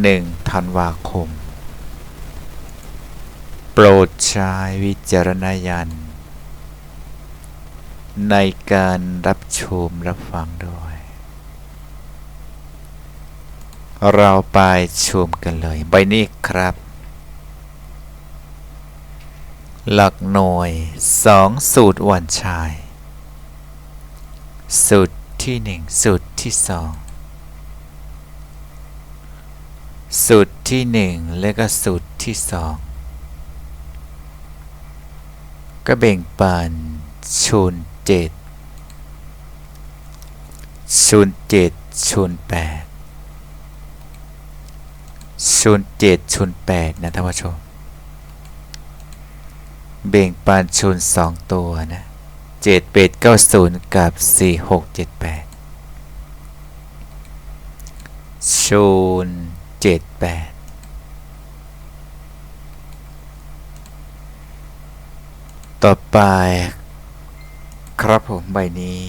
หนึ่งธันวาคม โปรดใช้วิจารณญาณในการรับชมรับฟังด้วย เราไปชมกันเลย ใบนี้ครับ หลักหน่วยสองสูตรวันชาย สูตรที่หนึ่งสูตรที่สอง สูตรที่หนึ่งและก็สูตรที่สองก็แบ่งปันชูนเจ็ดชูนเจ็ดชูนแปดชูนเจ็ดชูนแปดนะท่านผู้ชมแบ่งปันชูนสองตัวนะเจ็ดเป็ดเก้าศูนย์กับสี่หกเจ็ดแปดชูน เจ็แปดต่อไปครับผมใบนี้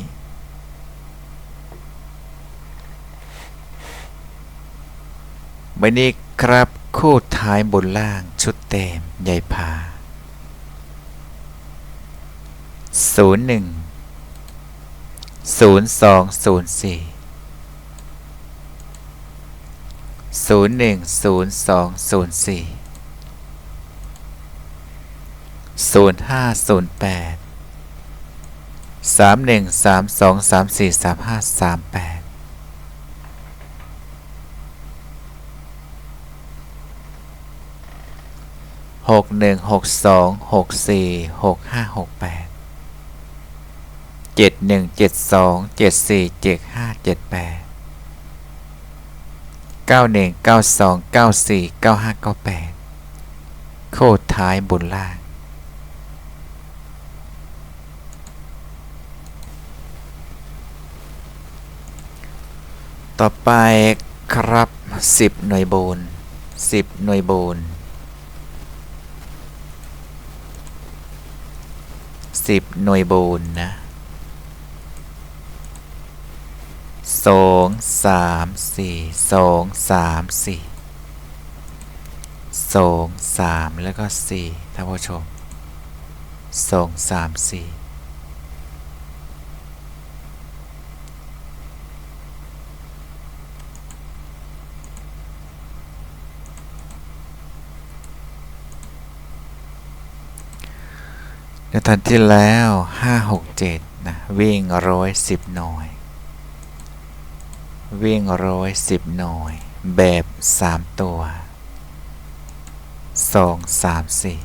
ใบนี้ครับคู่ท้ายบนล่างชุดเต็มใหญ่พา01 02 04 ศูนย์หนึ่งศูนย์สองศูนย์สี่ศูนย์ห้าศูนย์แปดสามหนึ่งสามสองสามสี่สามห้าสามแปดหกหนึ่งหกสองหกสี่หกห้าหกแปดเจ็ดหนึ่งเจ็ดสองเจ็ดสี่เจ็ดห้าเจ็ดแปด เก้าหนึ่งเก้าสองเก้าสี่เก้าห้าเก้าแปดโคตรท้ายบนล่าง ต่อไปครับสิบหน่วยโบนสิบหน่วยโบนสิบหน่วยโบนนะ สองสามสี่สองสามสี่สองสามแล้วก็สี่ท่านผู้ชมสองสามสี่ในทันที่แล้วห้าหกเจ็ดนะ วิ่งร้อยสิบหน่วย วิ่งร้อยสิบหน่วย แบบสามตัวสองสามสี่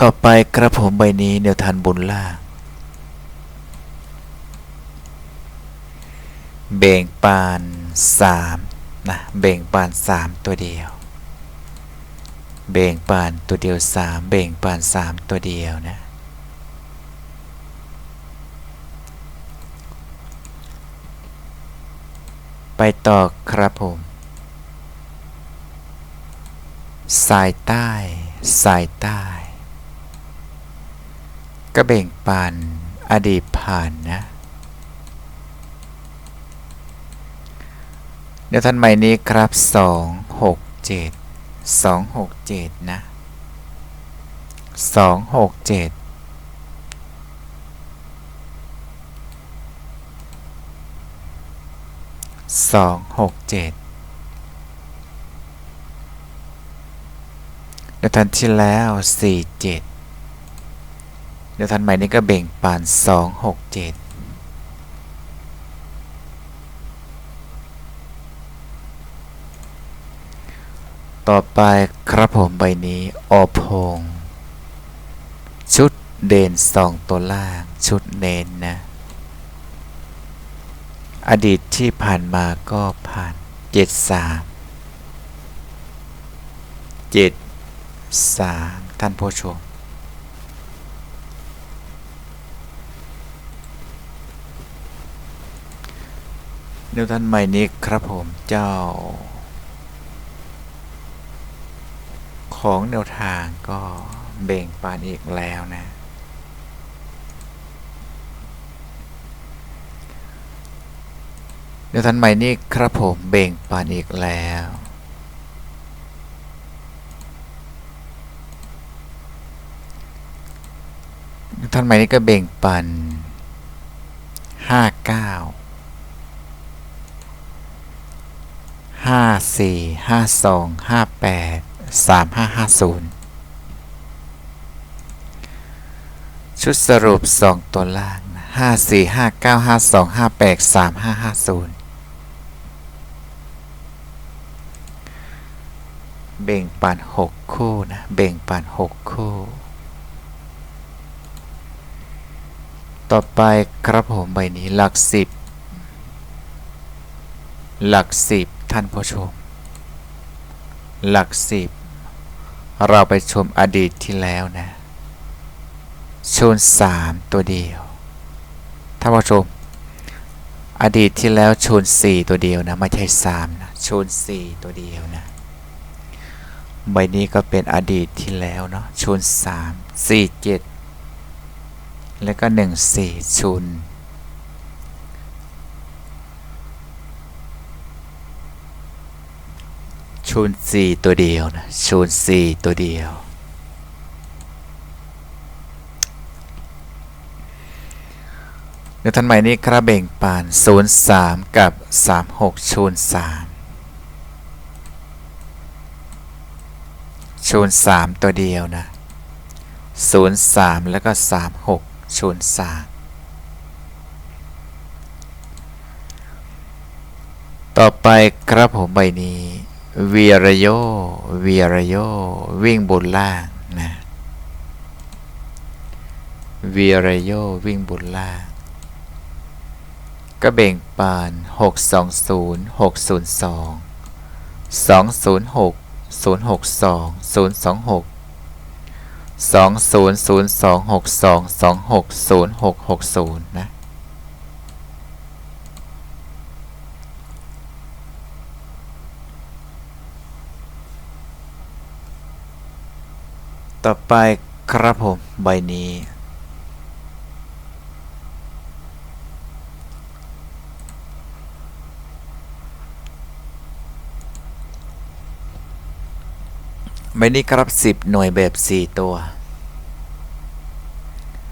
ต่อไปกระผมใบนี้เดี๋ยวทันบนล่าง เบ่งปานสามนะเบ่งปานสามตัวเดียว เบ่งปานตัวเดียวสามเบ่งปานสามตัวเดียวนะไปต่อครับผมสายใต้สายใต้ก็เบ่งปานอดีตผ่านนะ เดี๋ยวท่านใหม่นี้ครับสองหกเจ็ด สองหกเจ็ดนะสองหกเจ็ดสองหกเจ็ดเดี๋ยวท่านที่แล้วสี่เจ็ดเดี๋ยวท่านใหม่นี้ก็เบ่งปานสองหกเจ็ด ต่อไปครับผมใบนี้อพง ชุดเด่นสองตัวล่าง ชุดเน้นนะ อดีตที่ผ่านมาก็ผ่านเจ็ดสามเจ็ดสามท่านผู้ชมแนวท่านใหม่นี้ครับผมเจ้า ของแนวทางก็เบ่งปานอีกแล้วนะแนวท่านใหม่นี้ครับผมเบ่งปานอีกแล้วแนวท่านใหม่นี้ก็เบ่งปันห้าเก้าห้าสี่ห้าสองห้าแปด สามห้าห้าศูนย์ชุดสรุปสองตัวล่างห้าสี่ห้าเก้าห้าสองห้าแปดสามห้าห้าศูนย์เบ่งปันหกคู่นะ เบ่งปันหกคู่ ต่อไปครับผมใบนี้หลักสิบหลักสิบท่านผู้ชม หลักสิบ เราไปชมอดีตที่แล้วนะชนสามตัวเดียวท่านผู้ชม อดีตที่แล้วชนสี่ตัวเดียวนะไม่ใช่สามนะชนสี่ตัวเดียวนะใบนี้ก็เป็นอดีตที่แล้วเนาะชนสามสี่เจ็ดแล้วก็หนึ่งสี่ชน ชูนสี่ตัวเดียวนะชูนสี่ตัวเดียว เดี๋ยวท่านใหม่นี้ครับเบ่งปานศูนย์สามกับสามหกชูนสามชูนสามตัวเดียวนะศูนย์สามแล้วก็สามหกชูนสามต่อไปครับผมใบนี้ เวียรโยเวียรโยวิ่งบนล่างนะเวียรโยวิ่งบนล่างก็เบ่งปาน 620 602 206 062 026 200262 260660 นะ ต่อไปครับผม ใบนี้ ใบนี้ครับ 10 หน่วยแบบ 4 ตัว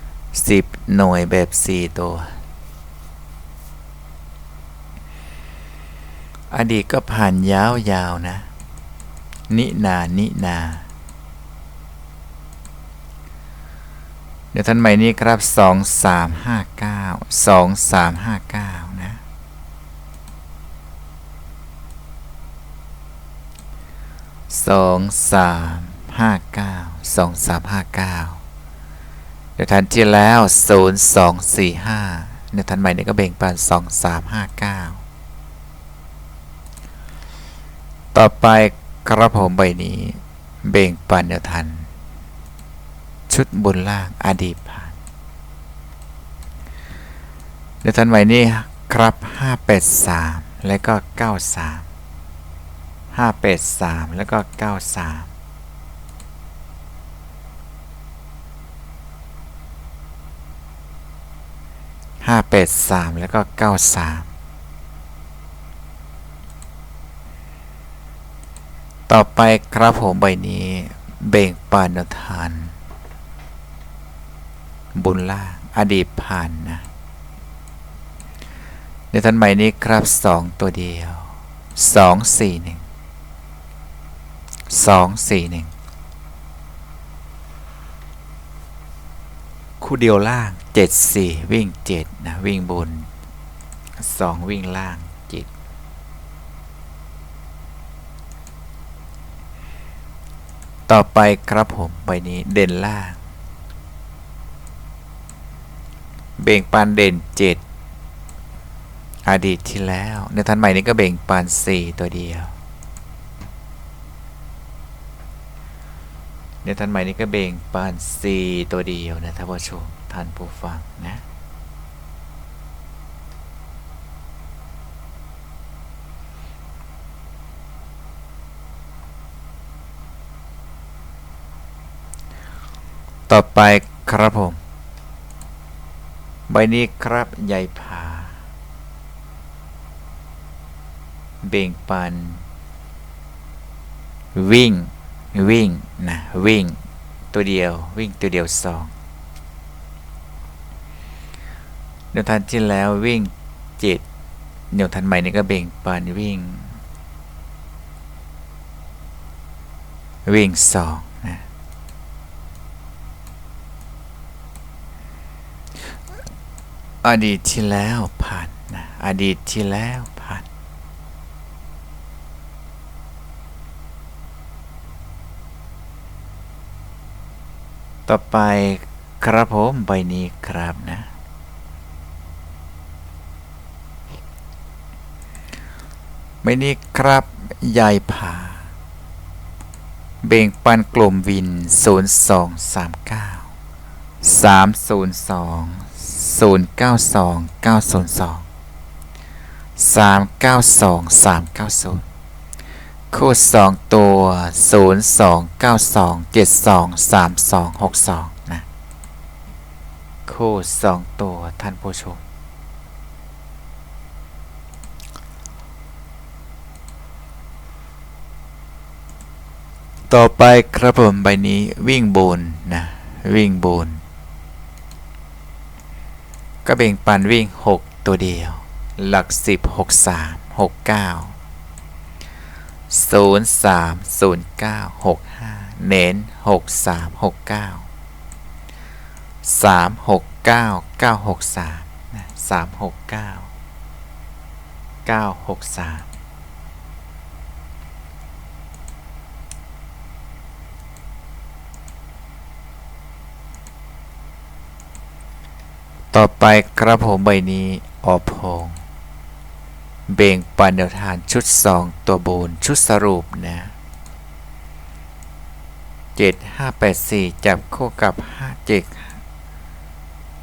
10 หน่วยแบบ 4 ตัว อดีตก็ผ่านยาวๆนะ นินา นินา ดี๋ยวท่านใหม่นี้ครับ 2 3 5 9 2 3 5 9 นะสองสามห้าเก้าสองสามห้าเก้าเดี๋ยวทันที่แล้วศูนย์สองสี่ห้าเดี๋ยวทันใหม่เนี่ยก็เบ่งปันสองสามห้าเก้าต่อไปกระผมใบนี้ เบ่งปันเดี๋ยวทัน ชุดบนล่างอดีตผ่านเดี๋ยวทันใหม่นี้ครับห้าแปดสามและก็เก้าสามห้าแปดสามแล้วก็เก้าสามห้าแปดสามแล้วก็เก้าสามต่อไปครับผมใบนี้เบ่งปานทาน บุญล่างอดีตผ่านนะ ในทันใหม่นี้ครับสองตัวเดียวสองสี่หนึ่งสองสี่หนึ่งคู่เดียวล่างเจ็ดสี่วิ่งเจ็ดนะ วิ่งบนสองวิ่งล่างเจ็ดต่อไปครับผมใบนี้เด่นล่าง เบ่งปันเด่นเจ็ดอดีตที่แล้ว ในทันใหม่นี้ก็เบ่งปันสี่ตัวเดียว ในทันใหม่นี้ก็เบ่งปันสี่ตัวเดียวนะท่านผู้ชมท่านผู้ฟังนะต่อไปครับผม ใบนี้ครับใหญ่ผาเบ่งปัน วิ่ง วิ่ง นะ วิ่ง ตัวเดียว วิ่งตัวเดียวสองเดี๋ยวทันที่แล้ววิ่งเจ็ดเดี๋ยวทันใหม่นี่ก็เบ่งปันวิ่ง วิ่งสองนะ อดีตที่แล้วผ่านนะอดีตที่แล้วผ่าน ต่อไปครับผมใบนี้ครับนะใบนี้ครับยายผาเบ่งปันกลุ่มวิน 0239 302 092 902 392 390 คู่ 2 ตัว 0292 72 3262 นะ คู่ 2 ตัว ท่านผู้ชม ต่อไปครับผมใบนี้วิ่งบนนะ วิ่งบน ก็เบ่งปันวิ่ง 6 ตัวเดียว หลัก 10 6 3 6 9 0 3 0 9 6 5 เน้น 6 3 6 9 3 6 9 9 6 3 3 6 9 9 6 3 ต่อไปครับผมใบนี้ออพงเบ่งปันเดียวทานชุด 2 ตัวบนชุดสรุปนะ7 5 8 4จับคู่กับ5 7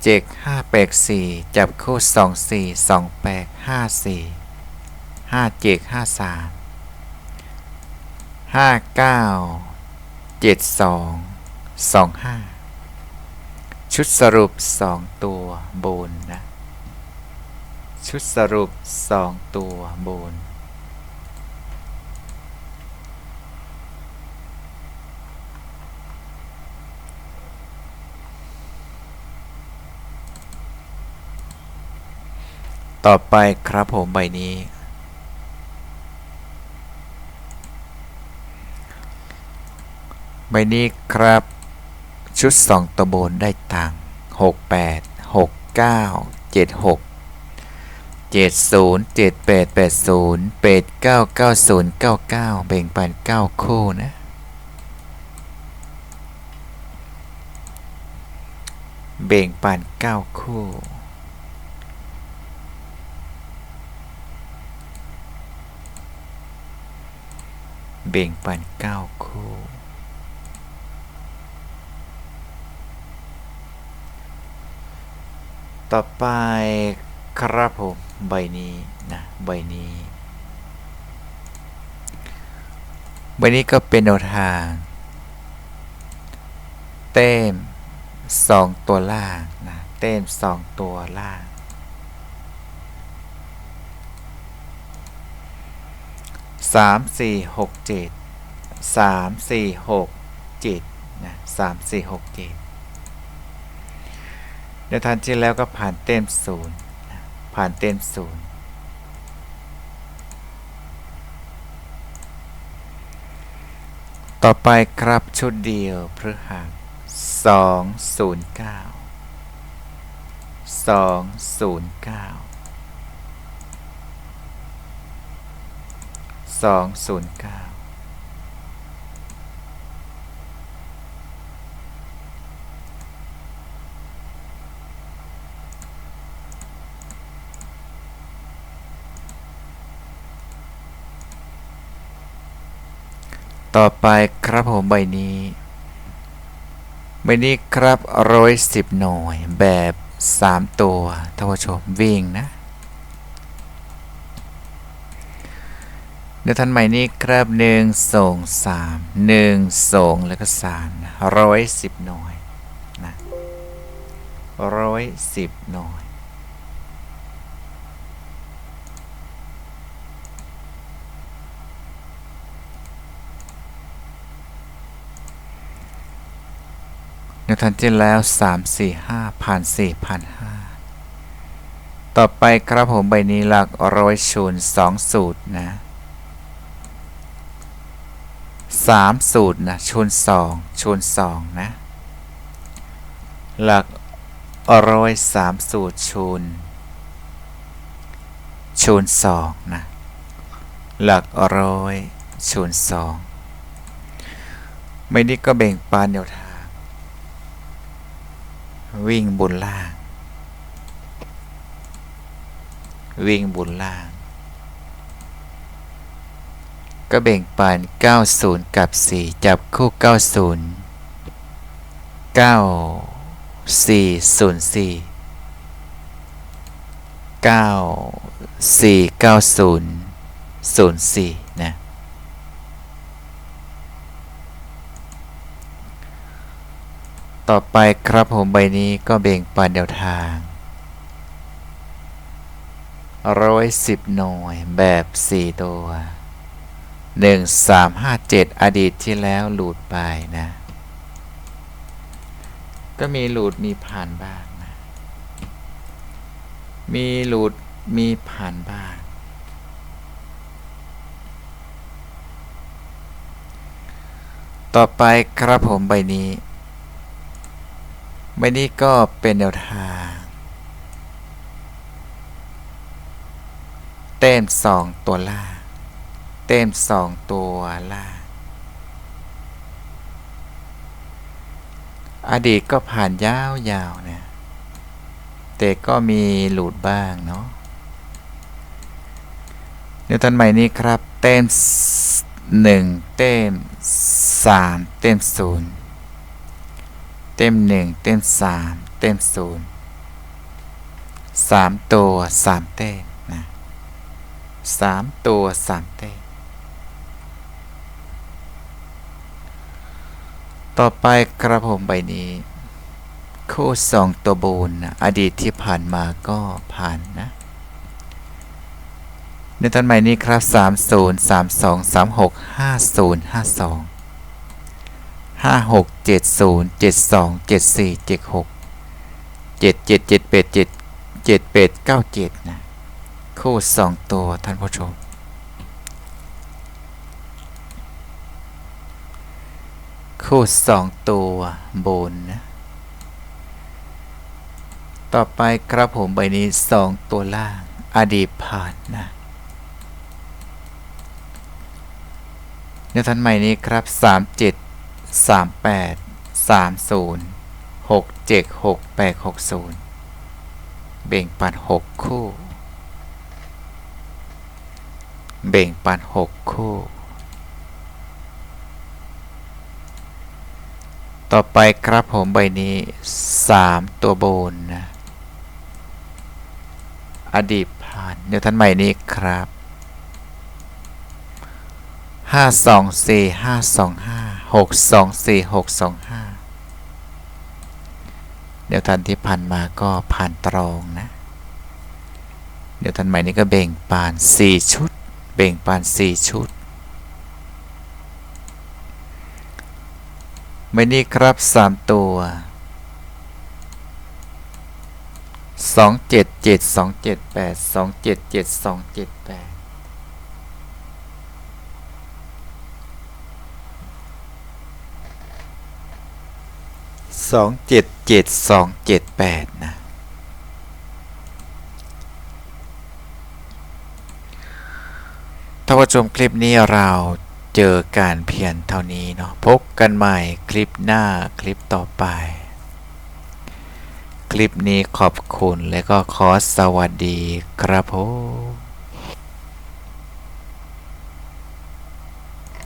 7 5 8 4จับคู่2 4 2 8 5 4 5 7 5 3 5 9 7 2 2 5 ชุดสรุป 2 ตัวบนนะ ชุดสรุป 2 ตัวบนต่อไปครับผมใบนี้ ใบนี้ครับ ชุด 2ตัวบนได้ตังค์68 69 76 70 78 80 89 90 99 เบ่งปัน 9 คู่นะเบ่งปัน 9 คู่เบ่งปัน 9 คู่ ต่อไปครับผมใบนี้นะใบนี้ ใบนี้ก็เป็นแนวทาง เต้มสองตัวล่างนะเต้มสองตัวล่างสามสี่หกเจ็ดสามสี่หกเจ็ดนะสามสี่หกเจ็ด เจ็ดในทันที่แล้วก็ผ่านเต็มศูนย์ผ่านเต็มศูนย์ต่อไปครับชุดเดียวพฤหัสสองศูนย์เก้าสองศูนย์เก้าสองศูนย์เก้า ต่อไปครับผมใบนี้ใบนี้ครับร้อยสิบหน่วยแบบสามตัวท่านผู้ชมวิ่งนะเดี๋ยวท่านใหม่นี้ครับหนึ่งสองสามหนึ่งสองแล้วก็สามร้อยสิบหน่วยนะร้อยสิบหน่วย ในทันที่แล้ว 3 4 5ผ่าน4ผ่าน5ต่อไปครับผมใบนี้หลักร้อยชูน2สูตรนะ3สูตรนะชูน2ชูน2นะ หลักร้อยสามสูตรชูนชูน2นะ หลักร้อยชูน2ไม่นี้ก็แบ่งปานแนวทาง วิ่งบนล่าง วิ่งบนล่าง ก็แบ่งปัน 90 กับ 4 จับคู่ 90 9404 9490 04 4 9 4 90 0 4 นะ ต่อไปครับผมใบนี้ก็แบ่งปันแนวทางร้อยสิบหน่วยแบบสี่ตัวหนึ่งสามห้าเจ็ดอดีตที่แล้วหลุดไปนะ ก็มีหลุดมีผ่านบ้างนะ มีหลุดมีผ่านบ้าง ต่อไปครับผมใบนี้ ใบนี้ก็เป็นแนวทาง เต้มสองตัวล่างเต้มสองตัวล่างอดีตก็ผ่านยาวๆเนะแต่ก็มีหลุดบ้างเนาะเดี๋ยวทันใหม่นี้ครับ เต้มหนึ่งเต้มสามเต้มศูนย์ ต็มหนึ่งเต็มสามเต็มศูนย์สามตัวสามเต้มนะสามตัวสามเต้มต่อไปกระผมใบนี้ คู่สองตัวบนนะอดีตที่ผ่านมาก็ผ่านนะในตอนใหม่นี้ครับ 30 32 36 50 52 ห้าหกเจ็ดศูนย์เจ็ดสองเจ็ดสี่เจ็ดหกเจ็ดเจ็ดเจ็ดแปดเจ็ดเจ็ดแปดเก้าเจ็ดนะ คู่สองตัวท่านผู้ชม คู่สองตัวบนนะ ต่อไปครับผมใบนี้สองตัวล่าง อดีตผ่านนะในท่านใหม่นี้ครับสามเจ็ด สามแปดสามศูนย์หกเจ็ดหกแปดหกศูนย์เบ่งปันหกคู่ เบ่งปันหกคู่ ต่อไปครับผมใบนี้สามตัวบนนะอดีตผ่านเดี๋ยวท่านใหม่นี้ครับห้าสองสี่ห้าสองห้า หกสองสี่หกสองห้าเดี๋ยวท่านที่ผ่านมาก็ผ่านตรองนะ เดี๋ยวท่านใหม่นี้ก็เบ่งปานสี่ชุด เบ่งปานสี่ชุดไม่นี่ครับสามตัวสองเจ็ดเจ็ดสองเจ็ดแปดสองเจ็ดเจ็ดสองเจ็ดแปด สองเจ็ดเจ็ดสองเจ็ดแปดนะ ท่านผู้ชมคลิปนี้เราเจอการเพียนเท่านี้เนาะ พบกันใหม่คลิปหน้าคลิปต่อไป คลิปนี้ขอบคุณและก็ขอสวัสดีครับผม